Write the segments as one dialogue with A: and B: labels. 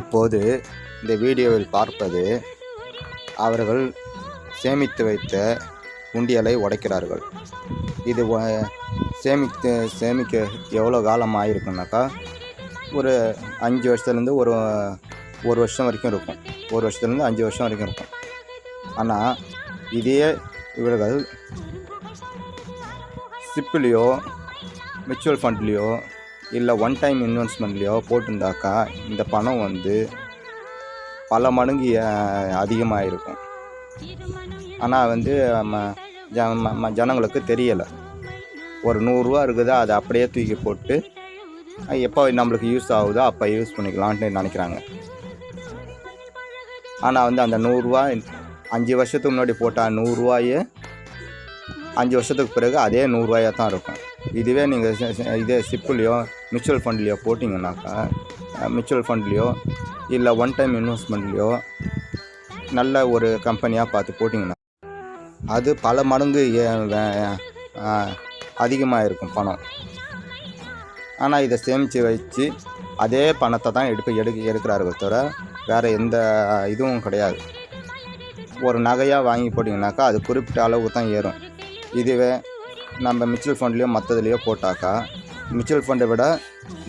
A: இப்போது இந்த வீடியோவில் பார்ப்பது அவர்கள் சேமித்து வைத்த உண்டியலை உடைக்கிறார்கள். இது சேமித்து சேமிக்க எவ்வளோ காலம் ஆகிருக்குனாக்கா ஒரு அஞ்சு வருஷத்துலேருந்து ஒரு ஒரு வருஷம் வரைக்கும் இருக்கும். ஒரு வருஷத்துலேருந்து அஞ்சு வருஷம் வரைக்கும் இருக்கும். ஆனால் இதே இவர்கள் சிப்பிலையோ மியூச்சுவல் ஃபண்ட்லேயோ இல்லை ஒன் டைம் இன்வெஸ்ட்மெண்ட்லேயோ போட்டிருந்தாக்கா இந்த பணம் வந்து பல மடங்கு அதிகமாக இருக்கும் ஆனால் வந்து ஜ- ம- ஜனங்களுக்கு தெரியலை. ஒரு நூறுரூவா இருக்குதா அதை அப்படியே தூக்கி போட்டு அது எப்போ நம்மளுக்கு யூஸ் ஆகுதோ அப்போ யூஸ் பண்ணிக்கலான்ட்டு நினைக்கிறாங்க. ஆனால் வந்து அந்த நூறுரூவா அஞ்சு வருஷத்துக்கு முன்னாடி போட்டால் நூறுரூவாயே அஞ்சு வருஷத்துக்கு பிறகு அதே நூறுரூவாயாக தான் இருக்கும். இதுவே நீங்கள் இதே சிப்புலேயோ மியூச்சுவல் ஃபண்ட்லேயோ போட்டிங்கனாக்கா மியூச்சுவல் ஃபண்ட்லேயோ இல்லை ஒன் டைம் இன்வெஸ்ட்மெண்ட்லேயோ நல்ல ஒரு கம்பெனியாக பார்த்து போட்டிங்கன்னா அது பல மடங்கு அதிகமாக இருக்கும் பணம். ஆனால் இதை சேமித்து வச்சு அதே பணத்தை தான் எடுக்க எடுக்க எடுக்கிறார்கள் தவிர வேறு எந்த இதுவும் கிடையாது. ஒரு நகையாக வாங்கி போட்டிங்கனாக்கா அது குறிப்பிட்ட அளவுக்கு தான் ஏறும். இதுவே நம்ம மியூச்சுவல் ஃபண்ட்லேயோ மற்றதுலேயோ போட்டாக்கா மியூச்சுவல் ஃபண்டை விட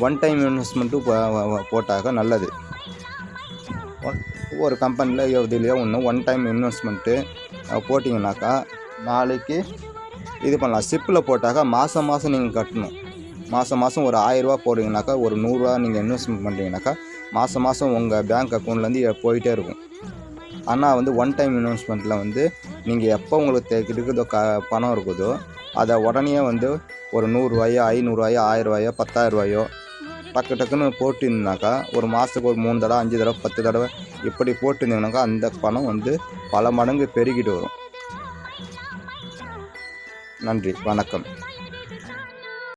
A: ஒன் டைம் இன்வெஸ்ட்மெண்ட்டும் போட்டாக்கா நல்லது. ஒரு கம்பெனியில் இதுலேயோ ஒன்று ஒன் டைம் இன்வெஸ்ட்மெண்ட்டு போட்டிங்கனாக்கா நாளைக்கு இது பண்ணலாம். சிப்பில் போட்டாக்கா மாதம் மாதம் நீங்கள் கட்டணும். மாதம் மாதம் ஒரு ஆயிரரூவா போடுறீங்கனாக்கா ஒரு நூறுரூவா நீங்கள் இன்வெஸ்ட்மெண்ட் பண்ணுறீங்கனாக்கா மாதம் மாதம் உங்கள் பேங்க் அக்கௌண்ட்லேருந்து போயிட்டே இருக்கும். ஆனால் வந்து ஒன் டைம் இன்வெஸ்ட்மெண்ட்டில் வந்து நீங்கள் எப்போ உங்களுக்கு தே- இருக்குதோ க பணம் இருக்குதோ அதை உடனே வந்து ஒரு நூறுரூவாயோ ஐநூறுரூவாயோ ஆயிரரூவாயோ பத்தாயிரரூவாயோ டக்கு டக்குன்னு போட்டிருந்தாக்கா ஒரு மாதத்துக்கு ஒரு மூணு தடவை அஞ்சு தடவை பத்து தடவை இப்படி போட்டிருந்தீங்கனாக்கா அந்த பணம் வந்து பல மடங்கு பெருகிட்டு வரும். நன்றி வணக்கம்.